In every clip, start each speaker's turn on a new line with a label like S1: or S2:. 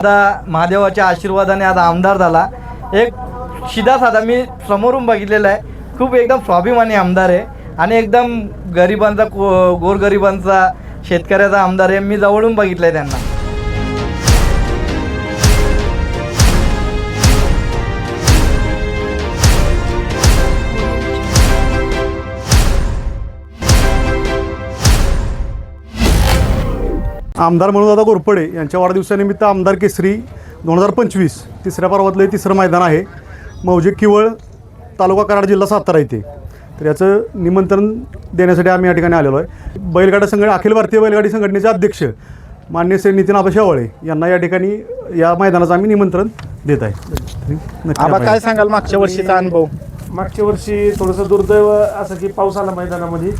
S1: आता महादेवाच्या आशीर्वादाने आज आमदार झाला. एक शिधा साधा मी समोरून बघितलेला आहे. खूप एकदम स्वाभिमानी आमदार आहे आणि एकदम गरिबांचा को गोरगरिबांचा शेतकऱ्याचा आमदार आहे. मी जवळून बघितलं आहे त्यांना.
S2: आमदार म्हणून दादा गोरपडे यांच्या वाढदिवसानिमित्त आमदार केसरी दोन हजार पंचवीस तिसऱ्या पर्वातलं हे तिसरं मैदान आहे. मौजे किवळ तालुका कराड जिल्हा सातारा येथे तर याचं निमंत्रण देण्यासाठी आम्ही या ठिकाणी आलेलो आहे. बैलगाडा संघ अखिल भारतीय बैलगाडी संघटनेचे अध्यक्ष मान्य श्री नितीन आबा शेवाळे यांना या ठिकाणी या मैदानाचं आम्ही निमंत्रण देत आहे.
S3: आबा काय सांगाल मागच्या वर्षीचा अनुभव?
S4: मागच्या वर्षी थोडंसं दुर्दैव असं की पाऊस आला मैदानामध्ये.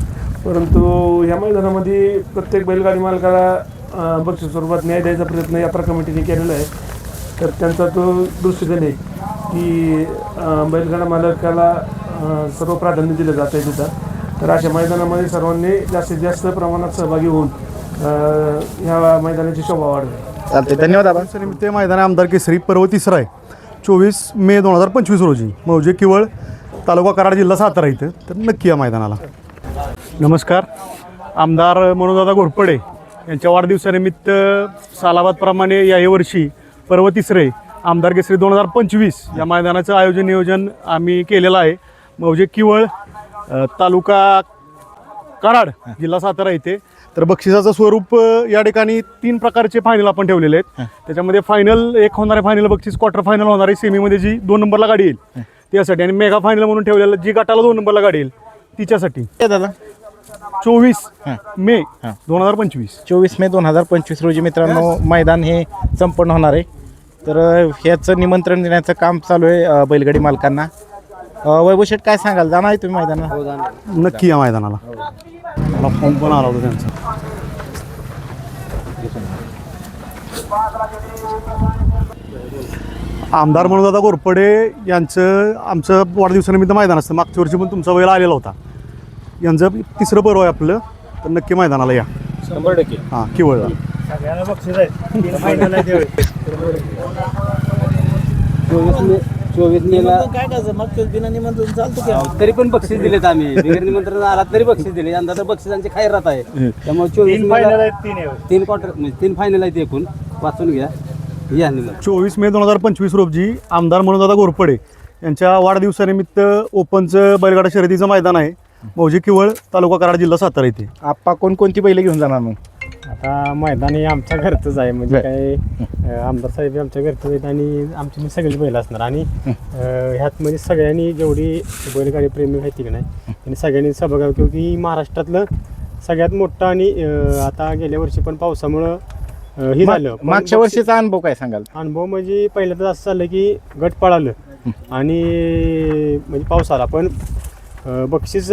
S4: परंतु या मैदानामध्ये प्रत्येक बैलगाडी मालकाला बक्षीस स्वरूपात न्याय द्यायचा प्रयत्न या कमिटीने केलेला आहे. तर त्यांचा तो दृष्टिकोन आहे की बैलगाडा मालकाला सर्व प्राधान्य दिलं जात आहे तिथं. तर अशा मैदानामध्ये सर्वांनी जास्तीत जास्त प्रमाणात सहभागी होऊन ह्या मैदानाची शोभा वाढवेल
S3: चालते धन्यवाद
S2: निमित्त हे मैदान आमदार केसरी पर्व तिसरा आहे. चोवीस मे दोन हजार पंचवीस रोजी. मौजे किवळ तालुका कराड जिल्हा सातारा इथं. तर नक्की या मैदानाला. नमस्कार. आमदार मनोजदादा घोरपडे यांच्या वाढदिवसानिमित्त सालाबादप्रमाणे वर्षी पर्व तिसरे आमदार केसरी दोन हजार पंचवीस या मैदानाचं आयोजन नियोजन आम्ही केलेलं आहे. मौजे किवळ तालुका कराड जिल्हा सातारा येथे तर बक्षिसाचं स्वरूप या ठिकाणी तीन प्रकारचे फायनल आपण ठेवलेले आहेत. त्याच्यामध्ये फायनल एक होणारे फायनल बक्षीस क्वार्टर फायनल होणारी सेमीमध्ये जी दोन नंबरला गाडी येईल त्यासाठी आणि मेगा फायनल म्हणून ठेवलेलं जी गटाला दोन नंबरला गाडी येईल तिच्यासाठी.
S3: दादा.
S2: चोवीस
S3: हां.
S2: मे
S3: हां.
S2: दोन हजार पंचवीस.
S3: चोवीस मे दोन हजार पंचवीस रोजी मित्रांनो मैदान हे संपन्न होणार आहे. तर ह्याचं निमंत्रण देण्याचं काम चालू आहे बैलगाडी मालकांना. वैभव शेठ काय सांगाल? जाणार आहे तुम्ही मैदानाला?
S2: नक्की या मैदानाला. मला फॉर्म पण आला होता त्यांचा. आमदार म्हणून दादा गोरपडे यांचं आमचं वाढदिवसानिमित्त मैदान असतं. मागच्या वर्षी पण तुमचा वेळेला आलेला होता. यांचं तिसरं पर्व आहे आपलं तर नक्की मैदानाला या.
S3: शंभर टक्के.
S2: हां किवळला
S5: चोवीस मे चोवीस मेला काय तरी पण बक्षीस दिलेत आम्ही. बिगर निमंत्रण आला तरी बक्षीस दिले यंदा तर बक्षिसांची खायर राहत आहे. त्यामुळे चोवीस मेला तीन क्वार्टर म्हणजे तीन फायनल आहेत एकूण. वाचून घ्या. या निमंत्रण
S2: चोवीस मे दोन हजार पंचवीस रोजी आमदार म्हणून दादा घोरपडे यांच्या वाढदिवसानिमित्त ओपनचं बैलगाडा शर्यतीचं मैदान आहे. मौजे किवळ तालुका कराड जिल्हा सातारा येथे
S3: आप्पा कोणकोणती बैल घेऊन जाणार मग?
S6: आता मैदान हे आमच्या घरचंच आहे म्हणजे काय अं, आमदार साहेब आमच्या घरचंच आहेत आणि आमची म्हणजे सगळीच बैल असणार. आणि अं, ह्यात म्हणजे सगळ्यांनी जेवढी बैलगाडी प्रेमी माहिती की नाही त्यांनी सगळ्यांनी सहभाग किंवा की महाराष्ट्रातलं सगळ्यात मोठं आणि अं, आता गेल्या वर्षी पण पावसामुळं अं, हे झालं. पण
S3: मागच्या
S6: बक्षीस-
S3: वर्षीचा अनुभव काय सांगाल?
S6: अनुभव म्हणजे पहिल्यांदा असं झालं की गट पळालं. आणि म्हणजे पाऊस आला पण बक्षीस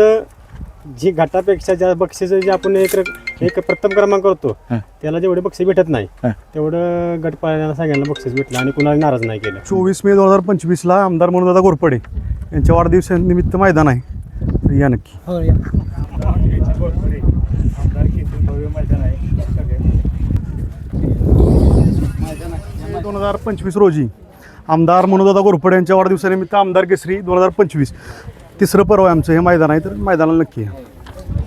S6: जी घाटापेक्षा ज्या बक्षीस जे आपण एक एक प्रथम क्रमांक करतो
S3: हं.
S6: त्याला जेवढे बक्षीस भेटत नाही
S3: हं.
S6: तेवढं गट पळायला सगळ्यांना बक्षीस भेटलं आणि कुणाला नाराज नाही केलं
S2: चोवीस मे दोन हजार पंचवीसला आमदार म्हणून दादा घोरपडे यांच्या वाढदिवसानिमित्त मैदान आहे या नक्की दोन हजार पंचवीस रोजी आमदार मनोदादा घोरपडे यांच्या वाढदिवसानिमित्त आमदार केसरी दोन हजार पंचवीस तिसरं पर्व आहे आमचं हे मैदान आहे तर मैदानाला नक्की या.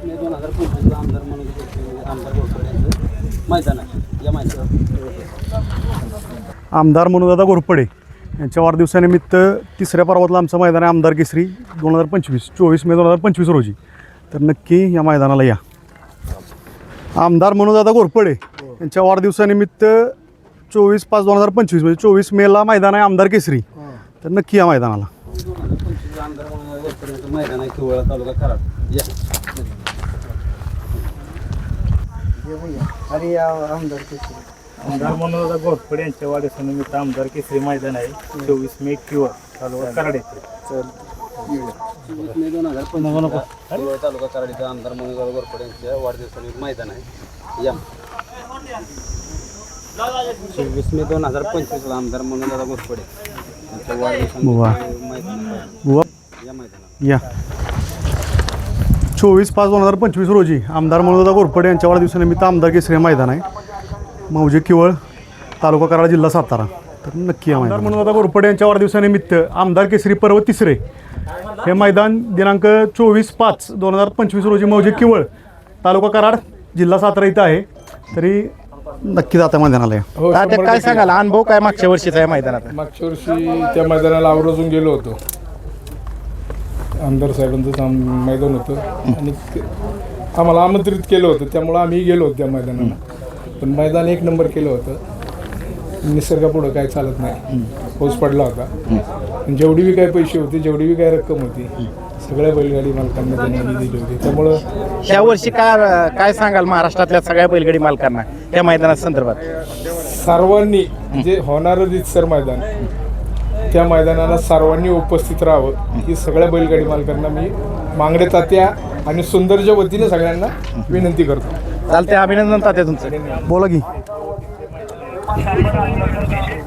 S5: मे दोन हजार पंचवीसला आमदार म्हणून आमदार मैदान आहे या मैदानात
S2: आमदार मनोदादा घोरपडे यांच्या वाढदिवसानिमित्त तिसऱ्या पर्वातलं आमचं मैदान आहे आमदार केसरी दोन हजार पंचवीस चोवीस मे दोन हजार पंचवीस रोजी. तर नक्की या मैदानाला या. आमदार दादा घोरपडे यांच्या वाढदिवसानिमित्त चोवीस पाच दोन हजार पंचवीस म्हणजे चोवीस मेला मैदान आहे आमदार केसरी. तर नक्की या मैदानाला
S5: दोन हजार पंचवीसला आमदार म्हणून घोषणाचं मैदान आहे किवळ तालुका कराड. या.
S7: आमदार मनोहर घोरपडे यांच्या वाढदिवसानिमित्त आमदार केसरी मैदान आहे. चोवीस मे किंवा तालुका कराड येथे.
S5: चोवीस मे दोन हजार पंचवीसला किवळ तालुका कराड आमदार म्हणून घोरपडे यांच्या वाढदिवसानिमित्त मैदान आहे. या. चोवीस मे दोन हजार पंचवीसला आमदार म्हणून दादा घोरपडे यांच्या. वाढदिवसानिमित्त मैदान या
S2: चोवीस पाच दोन हजार पंचवीस रोजी आमदार मनोदा घोरपडे यांच्या वाढदिवसानिमित्त आमदार केसरी मैदान आहे. मौजे किवळ तालुका कराड जिल्हा सातारा. तर नक्की आमदार म्हणून आता घोरपडे यांच्या वाढदिवसानिमित्त आमदार केसरी पर्व तिसरे हे मैदान दिनांक चोवीस पाच दोन हजार पंचवीस रोजी मौजे किवळ तालुका कराड जिल्हा सातारा इथं आहे. तरी नक्की जाता मैदानाला या.
S4: हो
S3: तात्या,
S4: शंभर
S3: काय
S4: टक्के.
S3: सांगाल? अनुभव काय मागच्या वर्षीचा आहे मैदानात
S4: मागच्या वर्षी त्या मैदानाला आवर्जून गेलो होतो. आमदार साहेबांचं आम- मैदान होतं. आणि ते- आम्हाला आमंत्रित केलं होतं. त्यामुळं आम्ही गेलो होतो त्या मैदानाला पण मैदान एक नंबर केलं होतं. निसर्गापुढं काय चालत नाही. पाऊस पडला होता. जेवढी बी काय पैसे होते जेवढी बी काय रक्कम होती सगळ्या बैलगाडी मालकांना त्यांनी दिली होती. त्यामुळं
S3: ह्या वर्षी काय काय सांगाल महाराष्ट्रातल्या सगळ्या बैलगाडी मालकांना या मैदाना संदर्भात
S4: सर्वांनी जे होणारं रितसर मैदान. त्या मैदानाला सर्वांनी उपस्थित राहावं. ही सगळ्या बैलगाडी मालकांना मी मांगडे तात्या आणि सुंदरच्या वतीने सगळ्यांना विनंती करतो.
S3: चालते अभिनंदन तात्या तुमचं.
S2: बोला की.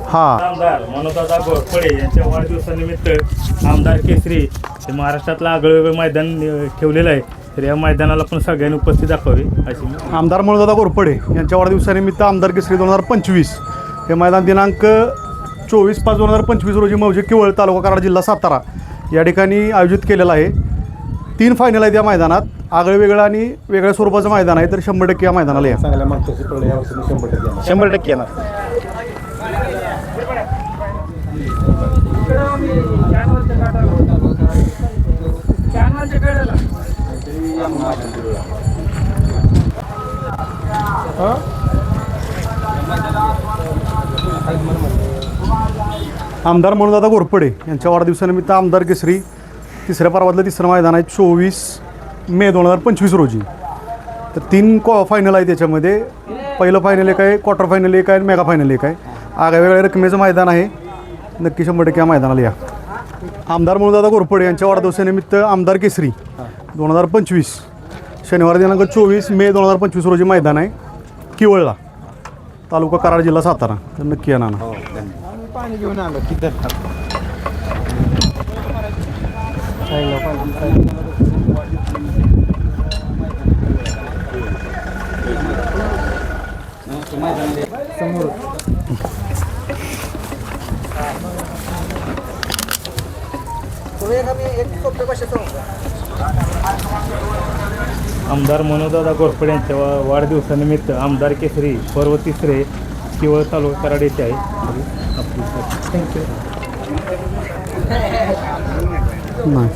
S2: हां.
S7: आमदार मनोदादा घोरपडे यांच्या वाढदिवसानिमित्त आमदार केसरी हे महाराष्ट्रातलं आगळं मैदान अं, ठेवलेलं आहे. तर या मैदानाला पण सगळ्यांनी उपस्थित दाखवावी अशी मी
S2: आमदार म्हणून घोरपडे यांच्या वाढदिवसानिमित्त आमदार केसरी दोन हजार पंचवीस हे मैदान दिनांक चोवीस पाच दोन हजार पंचवीस रोजी मौजे किवळ तालुका कराड जिल्हा सातारा या ठिकाणी आयोजित केलेलं आहे. तीन फायनल आहेत या मैदानात. आगळं वेगळं आणि वेगळ्या स्वरूपाचं मैदान आहे तर शंभर टक्के या मैदानाला या.
S3: शंभर टक्के येणार.
S2: आमदार म्हणून दादा घोरपडे यांच्या वाढदिवसानिमित्त आमदार केसरी तिसऱ्या पर्वातलं तिसरं मैदान आहे चोवीस मे दोन हजार पंचवीस रोजी. तर तीन कॉ फायनल आहे त्याच्यामध्ये पहिलं फायनल एक आहे क्वार्टर फायनल एक आहे आणि मेगा फायनल एक आहे. आगळ्या रकमेचं मैदान आहे. नक्की शंभर टक्के या मैदानाला या. आमदार म्हणून दादा घोरपडे यांच्या वाढदिवसानिमित्त आमदार केसरी दोन हजार पंचवीस. शनिवार दिनांक चोवीस मे दोन हजार पंचवीस रोजी मैदान आहे. किवळला. तालुका कराड जिल्हा सातारा. तर नक्की या ना
S3: पाणी घेऊन आलो तिथं
S7: आमदार मनोदादा घोरपडे यांच्या वाढदिवसानिमित्त आमदार केसरी पर्व तिसरे किवळ तालुका कराड येथे आहे.
S2: नाही.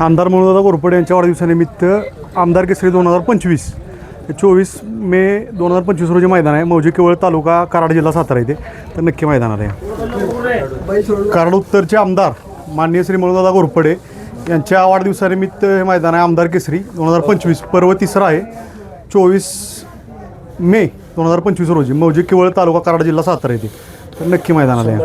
S2: आमदार म्हणून घोरपडे यांच्या वाढदिवसानिमित्त आमदार केसरी दोन हजार पंचवीस. चोवीस मे दोन हजार पंचवीस रोजी मैदान आहे. मौजे केवळ तालुका कराड जिल्हा सातारा येथे तर नक्की मैदानात आहे. कराड उत्तरचे आमदार माननीय श्री मनोदादा घोरपडे यांच्या वाढदिवसानिमित्त हे मैदान आहे. आमदार केसरी दोन हजार पंचवीस. पर्व तिसरा आहे. चोवीस मे दोन हजार पंचवीस रोजी मौजे केवळ तालुका कराड जिल्हा सातारा येथे तर नक्की मैदानात आहे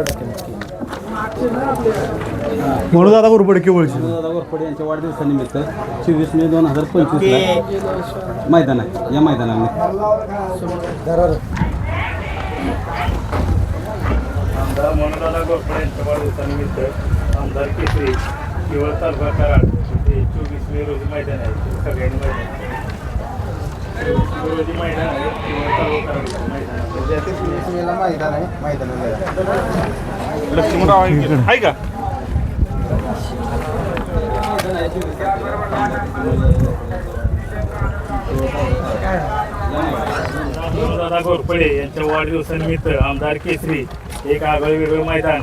S2: म्हणून दादा घोरपडे केवळची
S5: दादा गोरपडे यांच्या वाढदिवसानिमित्त चोवीस मे दोन हजार पंचवीसला मैदान आहे. या मैदानाला
S7: आमदार मनोदादा घोरपडे यांच्या वाढदिवसानिमित्त आमदार केसरी किवळ तालुका कराड ते चोवीस मे रोजी मैदान आहे. सगळ्यांनी मैदान मैदान आहे लक्ष्मणराव आहे का दादा घोरपडे यांच्या वाढदिवसानिमित्त आमदार केसरी एक आगळं वेगळं मैदान.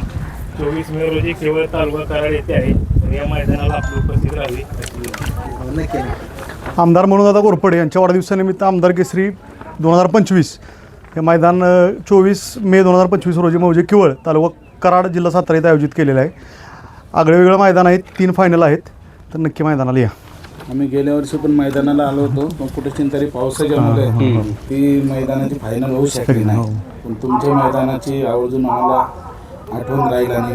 S7: चोवीस मे रोजी केवळ तालुका कराड येथे आहे. तर या मैदानाला आपली उपस्थित राहावी. अशी विनंती.
S2: आमदार म्हणून दादा घोरपडे यांच्या वाढदिवसानिमित्त आमदार केसरी दोन हजार पंचवीस हे मैदान चोवीस मे दोन हजार पंचवीस रोजी मौजे किवळ तालुका कराड जिल्हा सातारा इथं आयोजित केलेलं आहे. आगळं वेगळं मैदान आहेत तीन फायनल आहेत. तर नक्की मैदानाला या.
S8: आम्ही गेल्या वर्षी पण मैदानाला आलो होतो पण कुठे तरी पावसाच्यामुळे ती मैदानाची फायनल होऊ शकली नाही. पण तुमच्या मैदानाची आवर्जून आम्हाला आठवण राहील आणि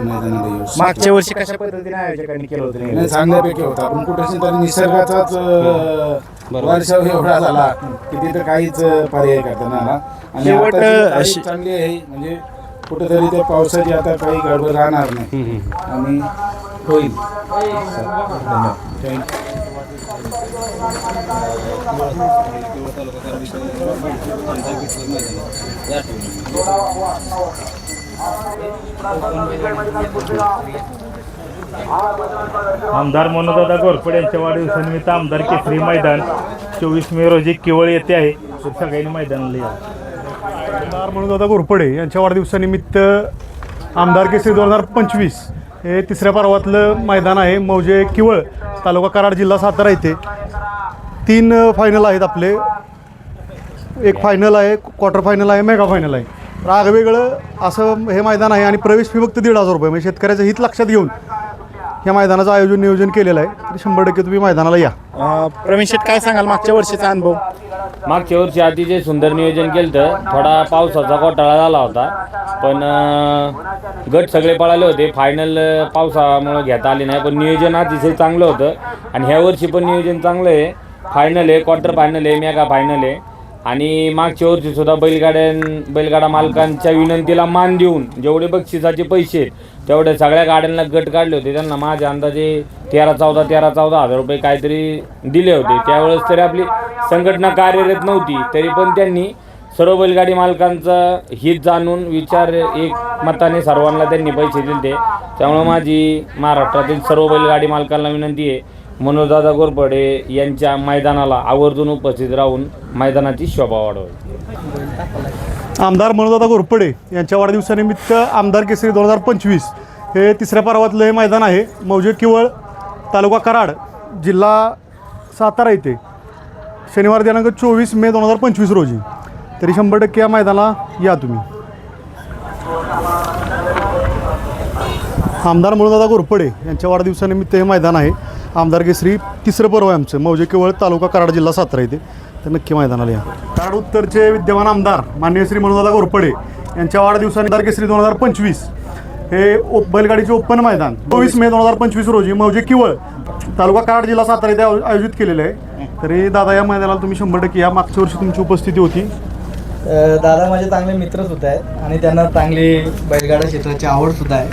S8: शकतो.
S3: मागच्या वर्षी कशा पद्धतीने आयोजकांनी केलं होतं
S8: नाही चांगल्यापैकी होता. पण कुठे तरी निसर्गाचाच अं, वर्षाव एवढा झाला की तिथं काहीच अं, पर्याय करता नाही आला. आणि
S3: शेवट,
S8: आताची तारीख
S3: अशी-
S8: चांगली आहे म्हणजे कुठेतरी त्या पावसाची आता काही गडबड राहणार नाही. आणि होईल. थँक्यू
S7: आमदार मनोदादा घोरपडे यांच्या वाढदिवसानिमित्त आमदार केसरी मैदान चोवीस मे रोजी केवळ येते आहे. तर सगळ्यांनी मैदानाला या.
S2: आमदार म्हणून दादा घोरपडे यांच्या वाढदिवसानिमित्त आमदार केसरी दोन हजार पंचवीस हे तिसऱ्या पर्वातलं मैदान आहे. मौजे किवळ तालुका कराड जिल्हा सातारा येथे तीन फायनल आहेत आपले. एक फायनल आहे क्वार्टर फायनल आहे मेगा फायनल आहे. तर आगवेगळं असं हे मैदान आहे आणि प्रवेश फी फक्त दीड हजार रुपये. म्हणजे शेतकऱ्याचं हित लक्षात घेऊन या मैदानाचं आयोजन नियोजन केलेलं आहे. तर शंभर टक्के तुम्ही मैदानाला या.
S3: अ, प्रवीण शेठ काय सांगाल मागच्या वर्षीचा अनुभव?
S9: मागच्या वर्षी अतिशय सुंदर नियोजन केलं होतं थोडा पावसाचा घोटाळा झाला होता. पण अं, गट सगळे पळाले होते. फायनल पावसामुळे घेता आले नाही. पण नियोजन अतिशय चांगलं होतं. आणि ह्या वर्षी पण नियोजन चांगलं आहे. फायनल आहे क्वार्टर फायनल आहे मेगा फायनल आहे. आणि मागच्या वर्षी सुद्धा बैलगाड्यां बैलगाडा मालकांच्या विनंतीला मान देऊन जेवढे बक्षिसाचे पैसे तेवढ्या तेवढे सगळ्या गाड्यांना गट काढले होते. त्यांना माझ्या अंदाजे तेरा चौदा तेरा चौदा हजार रुपये काहीतरी दिले होते. त्यावेळेस तरी आपली संघटना कार्यरत नव्हती. तरी पण त्यांनी सर्व बैलगाडी मालकांचं हित जाणून विचार एक मताने सर्वांना त्यांनी पैसे दिले त्यामुळे माझी महाराष्ट्रातील सर्व बैलगाडी मालकांना विनंती आहे मनोजदादा गोरपडे यांच्या मैदानाला आवर्जून उपस्थित राहून मैदानाची शोभा वाढवावी
S2: आमदार मनोजदादा घोरपडे यांच्या वाढदिवसानिमित्त आमदार केसरी दोन हजार पंचवीस हे तिसऱ्या पर्वातलं हे मैदान आहे. मौजे किवळ तालुका कराड जिल्हा सातारा येथे शनिवार दिनांक चोवीस मे दोन हजार पंचवीस रोजी. तरी शंभर टक्के या मैदानाला या तुम्ही. आमदार मनोदादा घोरपडे यांच्या वाढदिवसानिमित्त हे मैदान आहे. आमदार केसरी तिसरं पर्व आहे आमचं. मौजे केवळ तालुका कराड जिल्हा सातारा येथे तर नक्की मैदानाला या. कराड उत्तरचे विद्यमान आमदार मान्य श्री मनोदादा घोरपडे यांच्या वाढदिवसाने आमदार केसरी दोन हजार पंचवीस हे ओप बैलगाडीचे ओपन मैदान. चोवीस मे दोन हजार पंचवीस रोजी मौजे किवळ तालुका कराड जिल्हा सातारा येथे आयो- आयोजित केलेलं आहे. तरी दादा या मैदानाला तुम्ही शंभर टक्के या. मागच्या वर्षी तुमची उपस्थिती होती.
S1: दादा माझे चांगले मित्र सुद्धा आहेत आणि त्यांना चांगली बैलगाडा क्षेत्राची आवड सुद्धा आहे.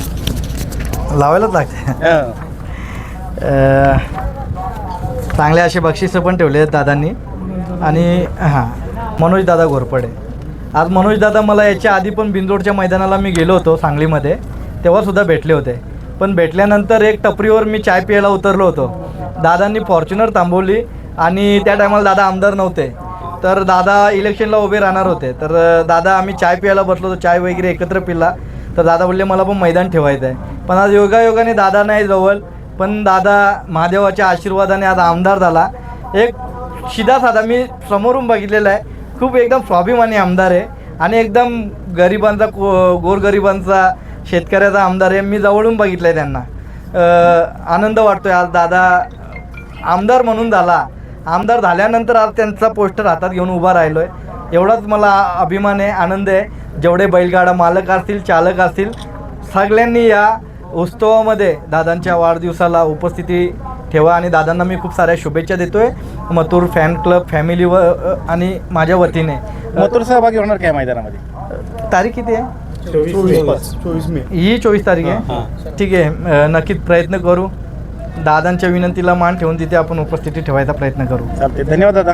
S1: लावायलाच लागते. चांगले असे बक्षिसं पण ठेवले आहेत दादांनी. आणि हां मनोज दादा घोरपडे. आज मनोजदादा मला याच्या आधी पण बिंदोडच्या मैदानाला मी गेलो होतो सांगलीमध्ये. तेव्हासुद्धा भेटले होते. पण भेटल्यानंतर एक टपरीवर मी चाय प्यायला उतरलो होतो. दादांनी फॉर्च्युनर थांबवली आणि त्या टायमाला दादा आमदार नव्हते. तर दादा इलेक्शनला उभे राहणार होते. तर दादा आम्ही चाय प्यायला बसलो होतो चाय वगैरे एकत्र पिला. तर दादा बोलले मला पण मैदान ठेवायचं आहे पण आज योगायोगाने दादा नाही जवळ. पण दादा महादेवाच्या आशीर्वादाने आज आमदार झाला. एक शिधा साधा मी समोरून बघितलेला आहे. खूप एकदम स्वाभिमानी आमदार आहे. आणि एकदम गरिबांचा को गोरगरिबांचा शेतकऱ्याचा आमदार आहे. मी जवळून बघितलं आहे त्यांना आनंद वाटतो आहे आज दादा आमदार म्हणून झाला. आमदार झाल्यानंतर आज त्यांचा पोस्टर हातात घेऊन उभा राहिलो आहे एवढाच मला अभिमान आहे आनंद आहे. जेवढे बैलगाडा मालक असतील चालक असतील सगळ्यांनी या उत्सवामध्ये दादांच्या वाढदिवसाला उपस्थिती ठेवा आणि दादांना मी खूप साऱ्या शुभेच्छा देतोय. मथुर फॅन क्लब फॅमिली व आणि माझ्या वतीने.
S3: मथुर सहभागी होणार काय मैदानामध्ये?
S1: तारीख किती आहे?
S2: चोवीस पाच. चोवीस मे.
S1: ही चोवीस तारीख आहे? ठीक आहे. नक्कीच प्रयत्न करू. दादांच्या विनंतीला मान ठेवून तिथे आपण उपस्थिती ठेवायचा प्रयत्न करू.
S3: चालते धन्यवाद दादा.